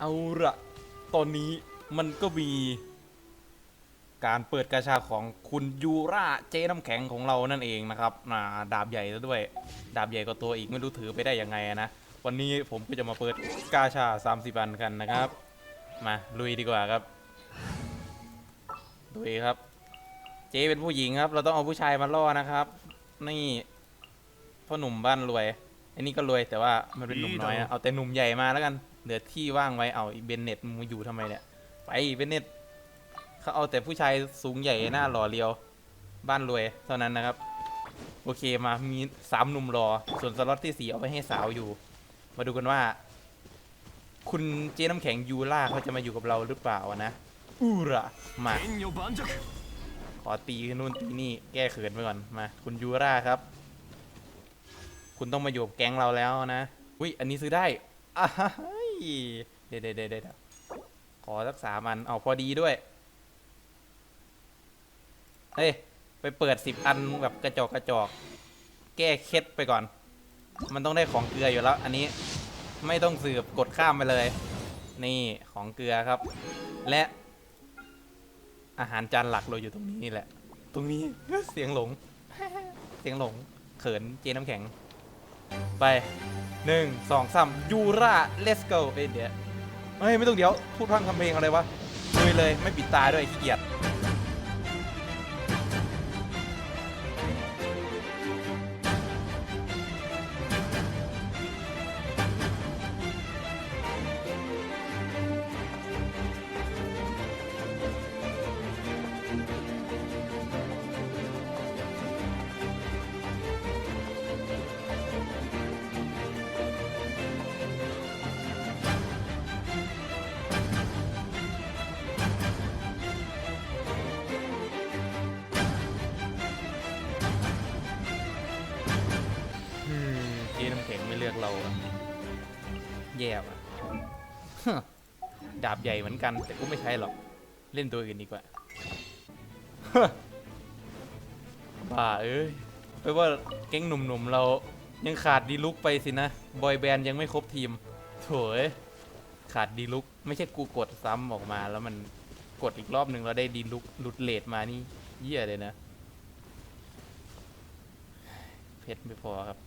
เอาละตอนนี้มันก็มีการเปิดกาชาของคุณยูราเจน้ำแข็งของเรานั่นเองนะครับอ่าดาบใหญ่ซะด้วย ดาบใหญ่กว่าตัวอีกไม่รู้ถือไปได้ยังไงนะ วันนี้ผมก็จะมาเปิดกาชา 30 อันกันนะครับ มาลุยดีกว่าครับลุยครับ เจ๊เป็นผู้หญิงครับ เราต้องเอาผู้ชายมาล่อนะครับ นี่พ่อหนุ่มบ้านรวย อันนี้ก็รวยแต่ว่ามันเป็นหนุ่มน้อยอะเอาแต่หนุ่มใหญ่มาแล้วกัน เหลือที่ว่างไว้เอาเบนเน็ตมึงอยู่ทำไมเนี่ย ไปเบนเน็ตเขาเอาแต่ผู้ชายสูงใหญ่หน้าหล่อเลียว บ้านรวยเท่านั้นนะครับ โอเคมามีสามหนุ่มรอ ส่วนสล็อตที่สี่เอาไปให้สาวอยู่ มาดูกันว่า คุณเจ๊น้ำแข็งยูล่าเขาจะมาอยู่กับเราหรือเปล่านะอูระมาขอตีนู่นตีนี่แก้เขินไปก่อนมา คุณยูราครับ คุณต้องมาอยู่กับแก๊งเราแล้วนะอุ้ยอันนี้ซื้อได้อ่า เดี๋ยวเดี๋ยวเดี๋ยวเดี๋ยวขอสักสามอันเอาพอดีด้วย เฮ้ย ไปเปิดสิบอันแบบกระจอกกระจอก แก้เคล็ดไปก่อน มันต้องได้ของเกลืออยู่แล้ว อันนี้ไม่ต้องสืบกดข้ามไปเลย นี่ของเกลือครับ และอาหารจานหลักเราอยู่ตรงนี้นี่แหละ ตรงนี้เสียงหลง เสียงหลง เขินเจน้ำแข็ง ไป หนึ่งสองสามยูราเลสโกเอ้ยเดี๋ยวเฮ้ย ไม่ต้องเดี๋ยว พูดพังคำเพลงอะไรวะเลยเลยไม่ปิดตาด้วยขี้เกียจ เลือกเราอะแย่ว่ะดาบใหญ่เหมือนกัน แต่กูไม่ใช้หรอก เล่นตัวอื่นดีกว่าบ้าเอ้ยแปลว่าแก๊งหนุ่มๆเรายังขาดดีลุกไปสินะ บอยแบนด์ยังไม่ครบทีมโถยขาดดีลุก ไม่ใช่กูกดซ้ำออกมาแล้วมันกดอีกรอบหนึ่งเราได้ดีลุกหลุดเลทมานี่ เยี่ยเลยนะ เพชรไม่พอครับ